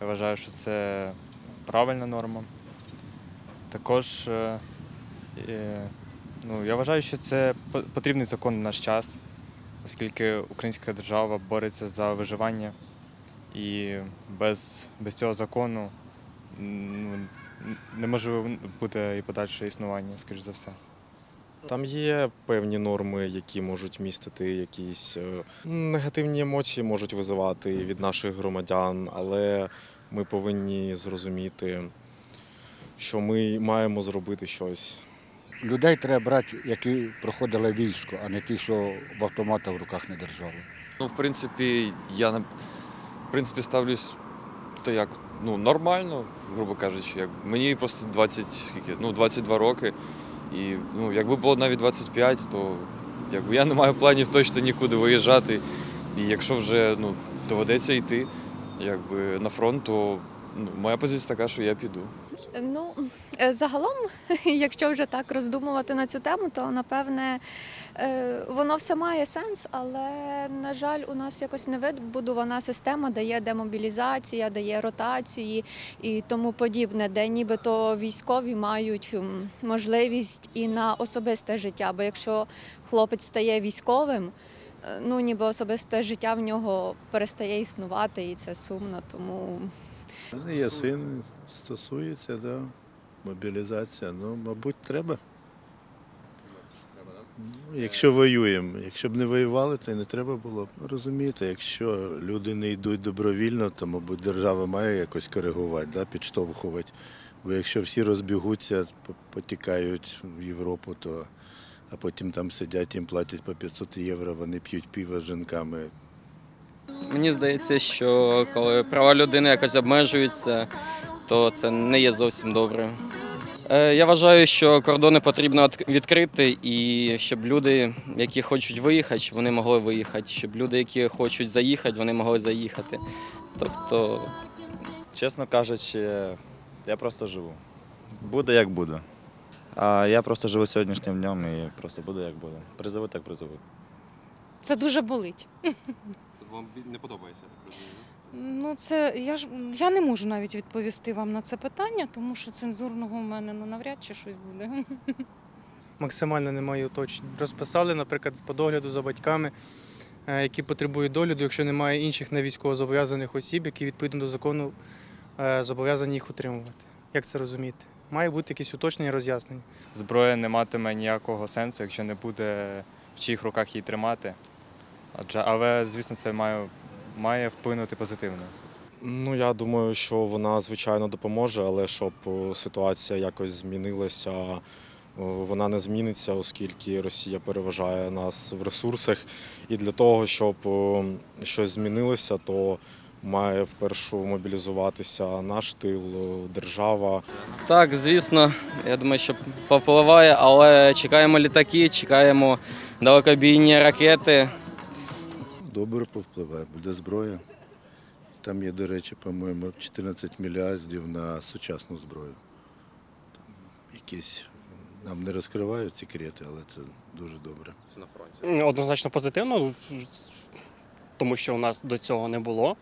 Я вважаю, що це правильна норма. Також е, ну, я вважаю, що це потрібний закон в наш час, оскільки українська держава бореться за виживання. І без, без цього закону ну, неможливо буде і подальше існування, скоріш за все. Там є певні норми, які можуть містити якісь е, негативні емоції, можуть визивати від наших громадян, але ми повинні зрозуміти, що ми маємо зробити щось Людей треба брати, які проходили військо, а не ті, що в автомата в руках не держали. Ну, в принципі, я в принципі ставлюсь то як, ну, нормально, грубо кажучи. Як, мені просто 20, скільки, ну, 22 роки. І ну, якби було навіть 25, то якби, я не маю планів точно нікуди виїжджати. І якщо вже ну, доведеться йти якби, на фронт, то ну, моя позиція така, що я піду. Ну, е, загалом, якщо вже так роздумувати на цю тему, то напевне е, воно все має сенс, але, на жаль, у нас якось не вибудована система, де є демобілізація, де є ротації і тому подібне, де нібито військові мають можливість і на особисте життя. Бо якщо хлопець стає військовим, е, ну ніби особисте життя в нього перестає існувати, і це сумно. Тому є син, стосується, да. Мобілізація. Ну, мабуть, треба. Ну, якщо воюємо. Якщо б не воювали, то й не треба було б. Ну, Розумієте, якщо люди не йдуть добровільно, то, мабуть, держава має якось коригувати, да, підштовхувати. Бо якщо всі розбігуться, потікають в Європу, то а потім там сидять, їм платять по 500 євро, вони п'ють пиво з жінками. Мені здається, що коли права людини якось обмежуються, то це не є зовсім добре. Е, Я вважаю, що кордони потрібно відкрити, і щоб люди, які хочуть виїхати, щоб вони могли виїхати, щоб люди, які хочуть заїхати, вони могли заїхати. Тобто Чесно кажучи, я просто живу. Буде як буде. А я просто живу сьогоднішнім днем і просто буде як буде. Призову так призову. Це дуже болить. Вам не подобається, я так розумію. Ну, це я ж я не можу навіть відповісти вам на це питання, тому що цензурного у мене ну, навряд чи щось буде. максимально немає уточнень. Розписали, наприклад, по догляду за батьками, е, які потребують догляду, якщо немає інших невійськовозобов'язаних осіб, які відповідно до закону е, зобов'язані їх утримувати. Як це розуміти? Має бути якісь уточнення, роз'яснення. Зброя не матиме ніякого сенсу, якщо не буде в чиїх руках її тримати. Адже, але, звісно, це має, має вплинути позитивно. Ну, я думаю, що вона звичайно допоможе, але щоб е, ситуація якось змінилася, е, вона не зміниться, оскільки Росія переважає нас в ресурсах. І для того, щоб е, щось змінилося, то має впершу мобілізуватися наш тил, держава. так, звісно, я думаю, що повпливає, але чекаємо літаки, чекаємо далекобійні ракети. Добре повпливає, буде зброя. Там є, до речі, по-моєму, 14 мільярдів на сучасну зброю. Там якісь нам не розкривають секрети, але це дуже добре. Це на фронті. Однозначно позитивно, тому що у нас до цього не було.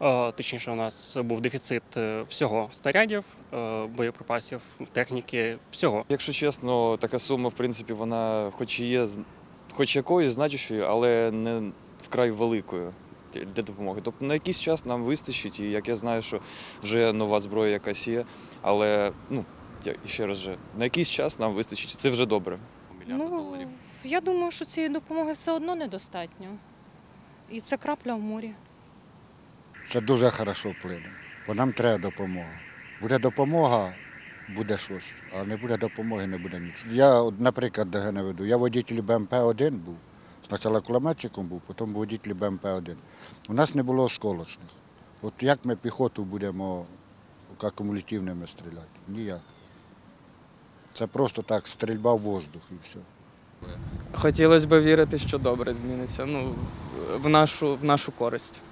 Е, Точніше, у нас був дефіцит е, всього снарядів, е, боєприпасів, техніки, всього. Якщо чесно, така сума, в принципі, вона хоч і є хоч якоюсь значущою, але не вкрай великою для допомоги. Тобто на якийсь час нам вистачить, і як я знаю, що вже нова зброя якась є, але ну, я ще раз же, на якийсь час нам вистачить. Це вже добре. Ну, я думаю, що цієї допомоги все одно недостатньо. І це крапля в морі. Це дуже хорошо вплине, бо нам треба допомога. Буде допомога, буде щось, а не буде допомоги, не буде нічого. Я, наприклад, наведу, я водитель БМП-1 був. Спочатку кулеметчиком був, потім водитель БМП-1. У нас не було осколочних. От як ми піхоту будемо акумулятивними стріляти? Ніяк. Це просто так, стрільба в воздух і все. Хотілося б вірити, що добре зміниться. Ну, в нашу, в нашу користь.